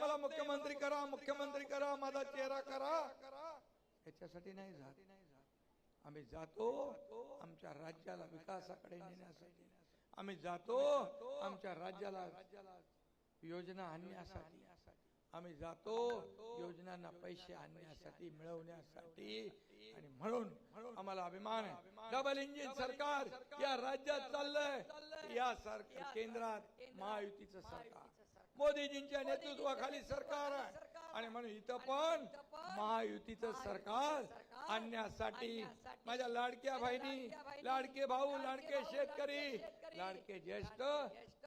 मला मुख्यमंत्री करा मुख्यमंत्री करा माझा चेहरा करा. याच्यासाठी नाही जात. आम्ही जातो आमच्या राज्याला विकासाकडे नेण्यासाठी. आम्ही जातो आमच्या राज्याला योजना आणण्यासाठी. आम्ही जातो योजनांना पैसे आणण्यासाठी मिळवण्यासाठी. आणि म्हणून आम्हाला अभिमान आहे. डबल इंजिन सरकार या राज्यात चाललंय. या सरकार केंद्रात महायुतीचं सरकार. मोदीजींच्या नेतृत्वाखाली सरकार आहे. आणि म्हणून इथं पण महायुतीचं सरकार आणण्यासाठी माझ्या लाडक्या बहिणी लाडके भाऊ लाडके शेतकरी लाडके ज्येष्ठ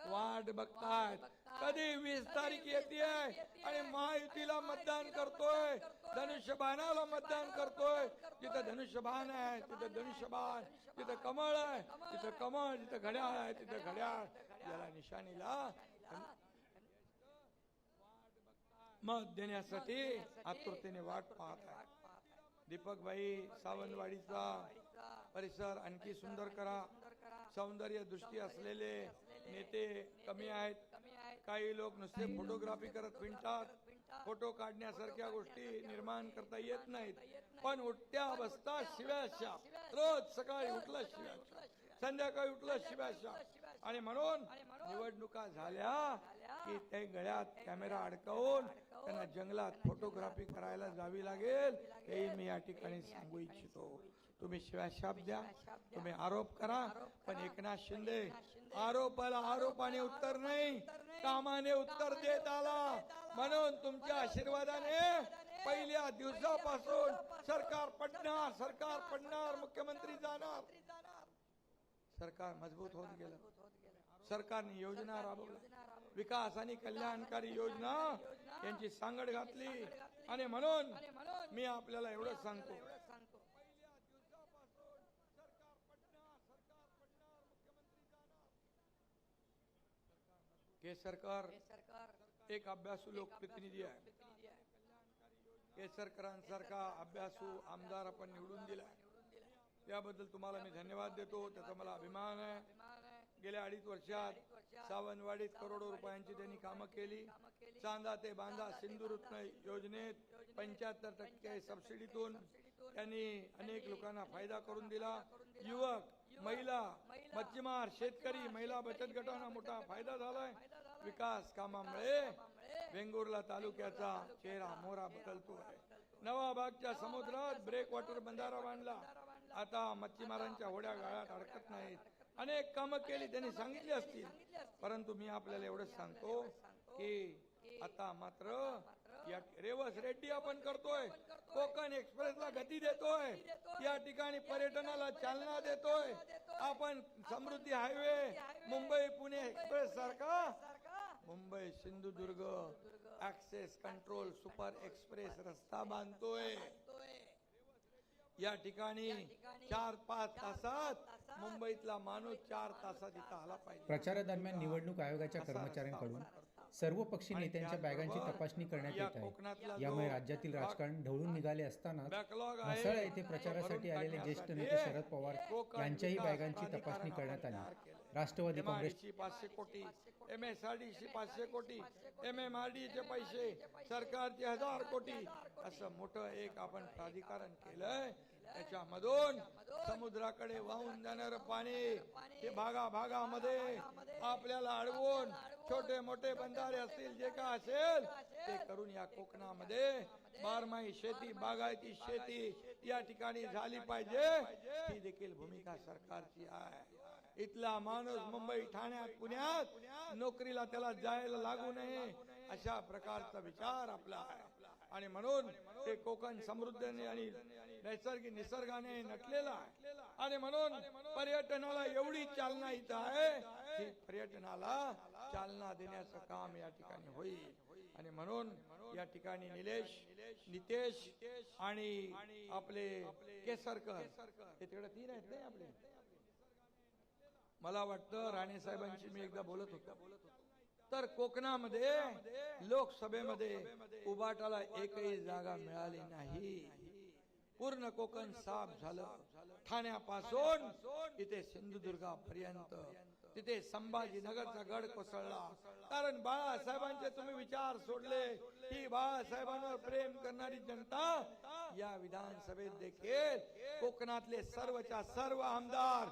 वाट बघतायत. कधी वीस तारीख येते आणि महायुतीला मतदान करतोय. धनुष्यबाणाला मतदान करतोय. जिथं धनुष्यबाण आहे तिथं धनुष्यबाण. तिथं कमळ आहे तिथं कमळ जिथं घड्याळ आहे तिथं घड्याळ. याला निशाणीला मत देण्यासाठी आतुरतेने वाट पाहत आहे. दीपकबाई सावंतवाडीचा परिसर आणखी सुंदर करा. सौंदर्य दृष्टी असलेले नेते कमी आहेत. काही लोक नुसते फोटोग्राफी करत फिरतात फोटो काढण्यासारख्या गोष्टी निर्माण करता येत नाहीत. पण उठत्या बसता शिव्याशा रोज सकाळी उठलं शिव्याशा संध्याकाळी उठलं शिव्याशा आणि म्हणून निवडणुका झाल्या की ते गळ्यात कॅमेरा अडकवून त्यांना जंगलात फोटोग्राफी करायला जावी लागेल हे मी या ठिकाणी सांगू इच्छितो. तुम्ही शिवाशाप द्या तुम्ही आरोप करा पण एकनाथ शिंदे आरोपाला आरोपाने उत्तर नाही कामाने उत्तर देत आला. म्हणून तुमच्या आशीर्वादाने पहिल्या दिवसापासून सरकार पडणार सरकार पडणार मुख्यमंत्री जाणार. सरकार मजबूत होत गेलं. सरकारने योजना राबवल्या. विकास आणि कल्याणकारी योजना यांची सांगड घातली. आणि म्हणून मी आपल्याला एवढं सांगतो. हे सरकार एक अभ्यासू लोकप्रतिनिधी आहे. केसरकरांसारखा अभ्यासू आमदार आपण निवडून दिला याबद्दल तुम्हाला मी धन्यवाद देतो. त्याचा मला अभिमान आहे. गेल्या अडीच वर्षात सावंतवाडीत करोडो रुपयांची त्यांनी कामं केली. चांदा ते बांधा सिंधुरत्न योजनेत पंच्याहत्तर टक्के सबसिडीतून त्यांनी अनेक लोकांना फायदा करून दिला. युवक महिला मच्छीमार शेतकरी महिला बचत गटांना मोठा फायदा झालाय. विकास कामामुळे वेंगुर्ला तालुक्याचा चेहरा मोहरा बदलतो आहे. नवाबागच्या समुद्रात ब्रेक वॉटर बंधारा बांधला. आता मच्छीमारांच्या होड्या गाळ्यात अडकत नाहीत. अनेक कामं केली त्यांनी सांगितली असतील. परंतु मी आपल्याला एवढंच सांगतो की आता मात्र या रेवस रेड्डी आपण करतोय. कोकण एक्सप्रेसला गती देतोय. या ठिकाणी पर्यटनाला चालना देतोय. आपण समृद्धी हायवे मुंबई पुणे एक्सप्रेस सारखा Mumbai Sindhudurg access control super express रस्ता बांधतोय. या ठिकाणी चार पाच तासात मुंबईतला माणूस चार तासात इथं आला पाहिजे. प्रचारादरम्यान निवडणूक आयोगाच्या कर्मचाऱ्यांकडून सर्व पक्षी नेत्यांच्या बॅगांची तपासणी करण्यात येत आहे. यामुळे राज्यातील राजकारण ढवळून निघाले असताना म्हसळा येथे प्रचारासाठी आलेले ज्येष्ठ नेते शरद पवार यांच्याही बॅगांची तपासणी करण्यात आली. राष्ट्रवादी काँग्रेस पाचशे कोटी एम एस आर डी पाचशे कोटी एम एम आर डी चे पैसे सरकारचे हजार कोटी असं मोठं एक आपण प्राधिकरण केलंय. त्याच्यामधून समुद्राकडे वाहून जाणार पाणी हे भागा भागामध्ये आपल्याला अडवून छोटे मोठे बंधारे असतील जे काय असेल ते करून या कोकणामध्ये बारमाही शेती बागायती शेती या ठिकाणी झाली पाहिजे. ही देखील भूमिका सरकारची आहे. इथला माणूस मुंबई ठाण्यात पुण्यात नोकरीला त्याला जायला लागू नये अशा प्रकारचा विचार आपला आहे. आणि म्हणून ते कोकण समृद्धीने आणि नैसर्गिक निसर्गाने नटलेला आहे. आणि म्हणून पर्यटनाला एवढी चालना इथं आहे की पर्यटनाला चालना देण्याचं काम या ठिकाणी होईल. आणि म्हणून या ठिकाणी निलेश नितेश आणि आपले केसरकर हे तिकडे तीन आहेत नाही आपले? मला वाटतं राणे साहेबांशी मी एकदा बोलत होतो. तर कोकणामध्ये लोकसभेमध्ये उबाटाला एकही जागा मिळाली नाही. पूर्ण कोकण साफ झालं. ठाण्यापासून इथे सिंधुदुर्गापर्यंत. तिथे संभाजीनगरचा गड कोसळला. कारण बाळासाहेबांचे तुम्ही विचार सोडले. ही बाळासाहेबांवर प्रेम करणारी जनता या विधानसभेत देखील कोकणातले सर्वच्या सर्व आमदार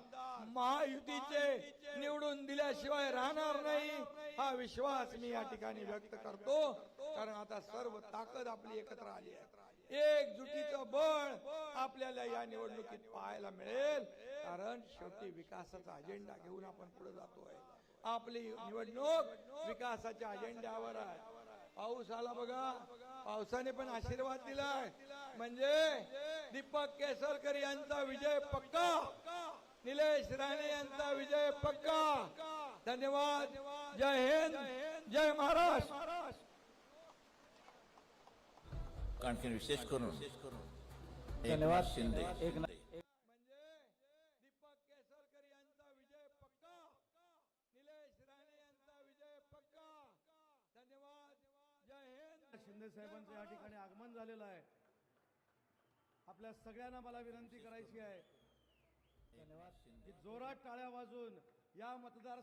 महायुतीचे निवडून दिल्याशिवाय राहणार नाही हा विश्वास मी या ठिकाणी व्यक्त करतो. कारण आता सर्व ताकद आपली एकत्र आली आहे. एकजुटीचं बळ आपल्याला या निवडणुकीत पाहायला मिळेल. कारण शेवटी विकासाचा अजेंडा घेऊन आपण पुढे जातोय. आपली निवडणूक विकासाच्या अजेंड्यावर आहे. पाऊस आला बघा. पावसाने पण आशीर्वाद दिलाय. म्हणजे दीपक केसरकर यांचा विजय पक्का. निलेश राणे यांचा विजय पक्का. धन्यवाद. जय हिंद. जय महाराष्ट्र. आणखी विशेष करून धन्यवाद. शिंदे एकनाथ- म्हणजे दीपक केसरकर यांचा विजय पक्का निलेश राणे यांचा विजय पक्का धन्यवाद. जय हिंद शिंदे. साहेबांचं या ठिकाणी आगमन झालेलं आहे आपल्या सगळ्यांना मला विनंती करायची आहे की जोरात टाळ्या वाजून या मतदार